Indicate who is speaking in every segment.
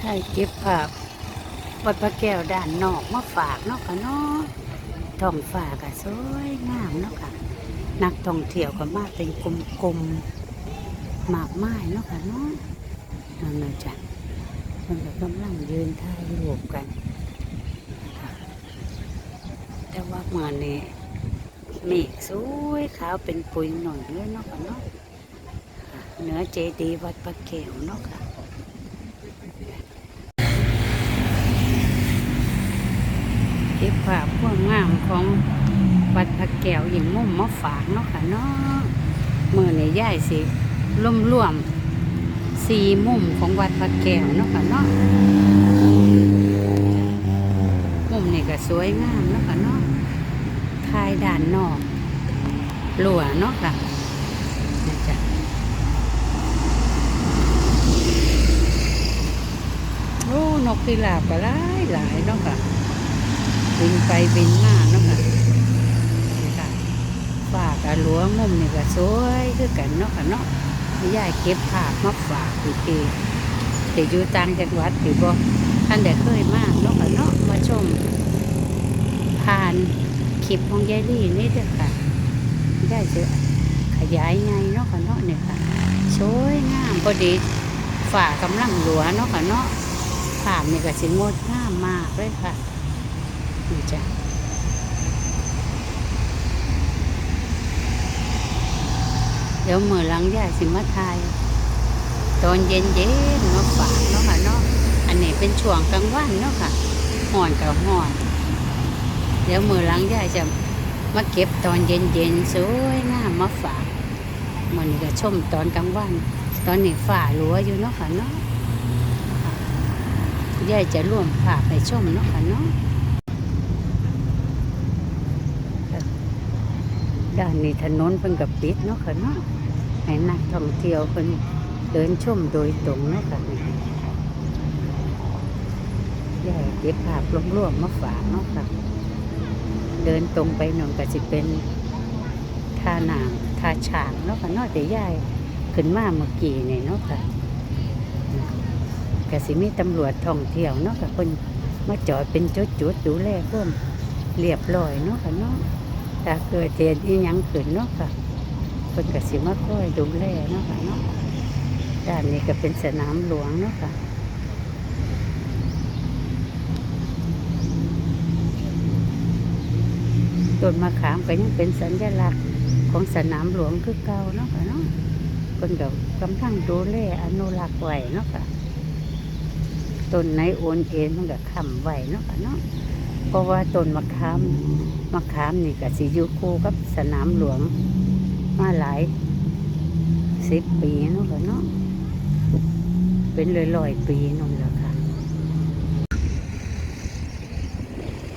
Speaker 1: ใช่เก็บภาพวัดพระแก้วด้านนอกมาฝากเนาะค่ะเนาะท้องฟ้าก็สวยงามเนาะค่ะ นักท่องเที่ยวก็มาเป็นกลมๆมากมายเนาะค่ะเนาะนั่นนะจ๊ะมันก็กำลังยืนถ่ายรูปกัน แต่ว่าเมื่อนี้เมฆสวยขาวเป็นปุยหน่อยเลยเนาะค่ะเนาะค่ะเหนือเจดีย์วัดพระแก้วเนาะค่ะ เก็บภาพพวกงามของวัดพระแก้วยิงมุมมาฝากเนาะค่ะเนาะมือในย่ายสิร่วมร่วมๆสี่มุมของวัดพระแก้วเนาะค่ะเนาะมุมนี่ก็สวยงามเนาะค่ะเนาะทายด่านนอกหลัวเนาะค่ะนี่จ้ะโอ้นกพิราบก็หลายหลายเนาะค่ะ บินไปบินมาเนาะค่ะนี่ค่ะฝากับหลวงมุมนี่ก็สวยคือกันเนาะค่ะเนาะยายเก็บภาพมาฝากอีกทีแต่อยู่ต่างจังหวัดหรือบ่ท่านได้เคยมาเนาะค่ะเนาะมาชมผ่านคลิปของยายลี่นี่เด้อค่ะยายจะขยายไงเนาะค่ะเนาะเนี่ยค่ะสวยงามพอดีฝ่ากำลังหลัวเนาะค่ะเนาะภาพนี่ก็สิงดงามมากเลยค่ะ นี่จ้ะเดี๋ยวมือหลังยาสิมาทายตอนเย็นเย็นมาฝากเนาะค่ะเนาะอันนี้เป็นช่วงกลางวันเนาะค่ะห่อนกับห่อน เดี๋ยวมือหลังยาจะมาเก็บตอนเย็นเย็นสวยงามมาฝากมันก็ชมตอนกลางวัน ตอนนี้ฝ่าหลัวอยู่เนาะค่ะเนาะค่ะยายจะร่วมฝากไปชมเนาะค่ะเนาะ้านนี้ถนนเพิ่นกับปิดเนาะค่ะเนาะให้นักท่องเที่ยวเพิ่นเดินชมโดยตรงเนาะค่ะนี่ยายเก็บภาพรวมๆมาฝากเนาะค่ะ เดินตรงไปหน่อยก็สิเป็นท่านางท่าช้างเนาะค่ะเนาะแต่ยายขึ้นมาเมื่อกี้นี่เนาะค่ะก็สิมีตำรวจท่องเที่ยวเนาะค่ะเพิ่นมาจอดเป็นจุดๆดูแลเพิ่มเรียบร้อยเนาะค่ะเนาะ ถ้าเกิดเหตุอีหยังขึ้นเนาะค่ะเพิ่นกสิมาคอยดูแลเนาะค่ะเนาะด้านนี้ก็เป็นสนามหลวงเนาะค่ะต้นมะขามก็ยังเป็นสัญลักษณ์ของสนามหลวงคือเก่าเนาะค่ะเนาะเพิ่นก็กำลังดูแลอนุรักษ์ไว้เนาะค่ะต้นไหนโอนเอ็นมันก็ค้ำไว้เนาะค่ะเนาะ เพราะว่าต้นมะขามมะขามนี่ก็สิอยู่คู่กับสนามหลวง มาหลายสิบปีเนาะเนาะเป็นร้อยๆปีนู่นแหละค่ะ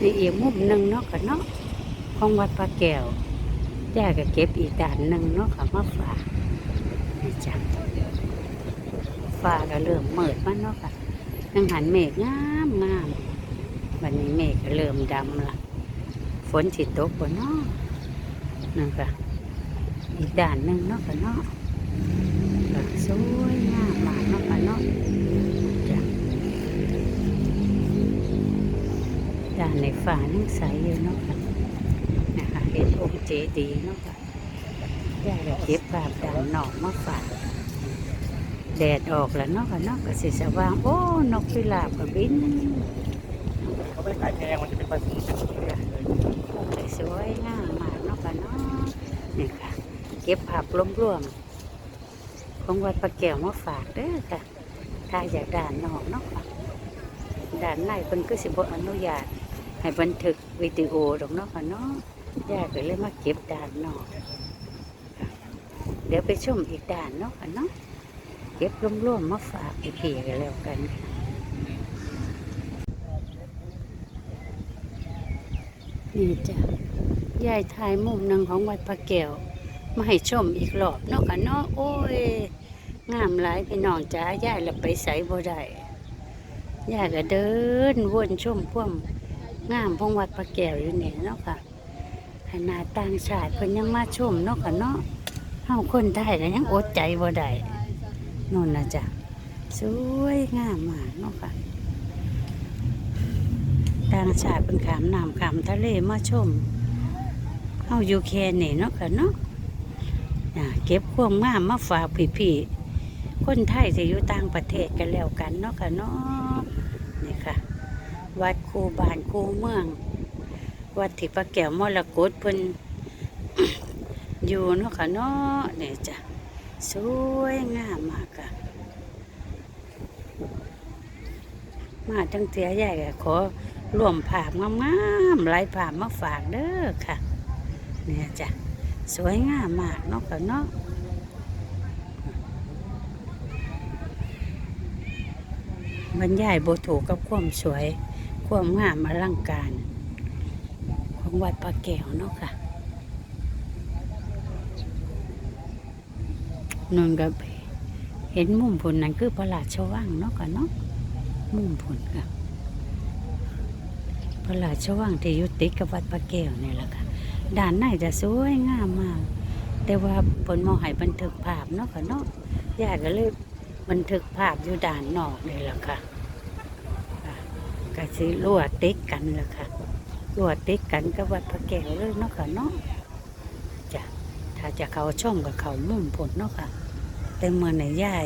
Speaker 1: นี่อีกมุมหนึ่งเนาะค่ะเนาะของวัดพระแก้วย่าก็เก็บอีกด่านหนึ่งเนาะค่ะมาฝากนี่จ้ะฟ้าก็เริ่มเมิดมาเนาะค่ะนังหันเมฆงามงาม วันนี้เมฆเริ่มดำละฝนสิตกบนเนาะนั่นค่ะอีกด่านหนึ่งเนาะค่ะเนาะสวยงามมากเนาะค่ะเนาะจ้ะด่านในฝ่านั่งใสอยู่เนาะค่ะนะคะเห็นองค์เจดีเนาะค่ะย่ากเก็บภาพด่านนอกมาฝากแดดออกแล้วเนาะค่ะเนาะก็สิสว่างโอ้นกพิราบก็บิน
Speaker 2: เขาไม่ขายแพงมันจะเป็นภาษีเป็นเรื่องเลย
Speaker 1: สวยงามมากเนาะค่ะเนาะนี่ค่ะ เก็บผักรวมๆของวัดพระแก้วมาฝากเด้อค่ะ ถ้าอยากด่านนอกเนาะค่ะด่านในเพิ่นก็สิบ่อนุญาต ให้บันทึกวิดีโอดอกเนาะค่ะเนาะยายก็เลยมาเก็บด่านนอกเดี๋ยวไปชมอีกด่านเนาะค่ะเนาะเก็บรวมๆมาฝากพี่ๆกันแล้วกันค่ะ นี่จ้ะยายถ่ายมุมหนึ่งของวัดพระแก้วมาให้ชมอีกรอบนาะค่ะเนาะโอ้ยงามหลายพี่น้องจ้ายายละไปใส่บ่ได้ยายก็เดินวนชมพ่วมงามของวัดพระแก้วอยู่นี่เนาะค่ะขนาดต่างชาติเพิ่นยังมาชมเนาะค่ะเนาะเฮาคนไทยก็ยังอดใจบ่ได้นู่นนะจ้ะสวยงามมากเนาะค่ะ ต่างชาติเป็นขามน้ำขามทะเลมาชมเฮาอยู่แค่นี่เนาะค่ะเนาะเก็บความงามมาฝากพี่ๆคนไทยที่อยู่ต่างประเทศกันแล้วกันเนาะค่ะเนาะนี่ค่ะ วัดคูบานคูเมือง วัดที่พระแก้วมรกตเพิ่นอยู่เนาะค่ะเนาะนี่จ้ะสวยงามมากค่ะมาตั้งเตียใหญ่ก็ขอ รวมภาพงามๆลายภาพมาฝากเด้อค่ะ เนี่ยจ้ะ สวยงามมากเนาะค่ะเนาะบรรยายโบถูกกับความสวย ความงามอลังการ ของวัดพระแก้วเนาะค่ะนนกับเห็นมุมผลนั้นคือพระราชวังเนาะค่ะเนาะมุมผลค่ะ พระราชวังที่อยุติดกับวัดพระแก้วนี่แหละค่ะด้านในจะสวยงามมาก แต่ว่าผลมอให้บันทึกภาพเนาะค่ะเนาะญาติก็เลยบันทึกภาพอยู่ด้านนอกนี่แหละค่ะค่ะก็สิลวดติดกันแหละค่ะลวดติดกันกับวัดพระแก้วเลยเนาะค่ะเนาะจ้ะถ้าจะเขาช่องกับเขามุ่มผลเนาะค่ะ แต่เมื่อไหนยาย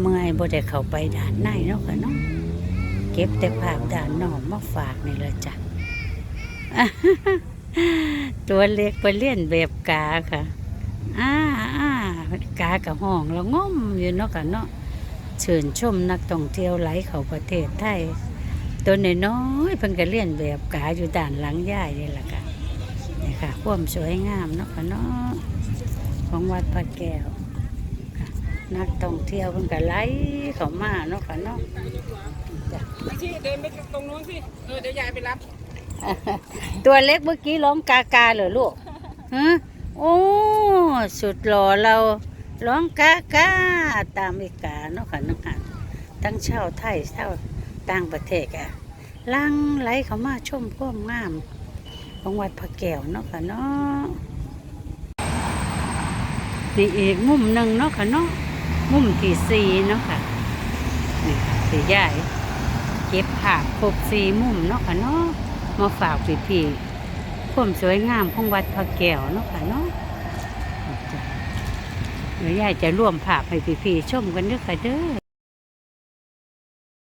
Speaker 1: เมื่อยบ่ได้เข้าไปด้านในเนาะค่ะเนาะ ก็บแต่ภาพด้านนอกมาฝากนี่ละจ้ะ ตัวเล็กไปเลี้ยนแบบกาค่ะ อ้าอ้ากากับห้องเราง่อมอยู่เนาะค่ะเนาะเชิญชมนักท่องเที่ยวไหลเข้าประเทศไทย ตัวน้อยๆเพิ่นก็เลี้ยนแบบกาอยู่ด้านหลังย่ายนี่แหละค่ะนี่ค่ะความสวยงามเนาะค่ะเนาะของวัดพระแก้วนักท่องเที่ยวเพิ่นก็ไหลเข้ามาเนาะค่ะเนาะ จ้ะ
Speaker 2: ไอ้ที่เดินไปตรงนู้นสิ เออเดี๋ยวยายไปรับ
Speaker 1: ตัวเล็กเมื่อกี้ร้องกากาเหรอลูกฮะโอ้สุดหล่อเราร้องกากาตามอีกาเนาะค่ะนักหันทั้งชาวไทยชาวต่างประเทศอะลังไหลเข้ามาชมความงามของวัดพระแก้วเนาะค่ะเนาะนี่อีกมุมหนึ่งเนาะค่ะเนาะมุมที่สี่เนาะค่ะนี่ค่ะสีใหญ่ เก็บภาพครบสี่มุมเนาะค่ะเนาะมาฝากพี่ๆความสวยงามของวัดพระแก้วเนาะค่ะเนาะเดี๋ยวยายจะร่วมภาพให้พี่ๆชมกันด้วยค่ะเด้อ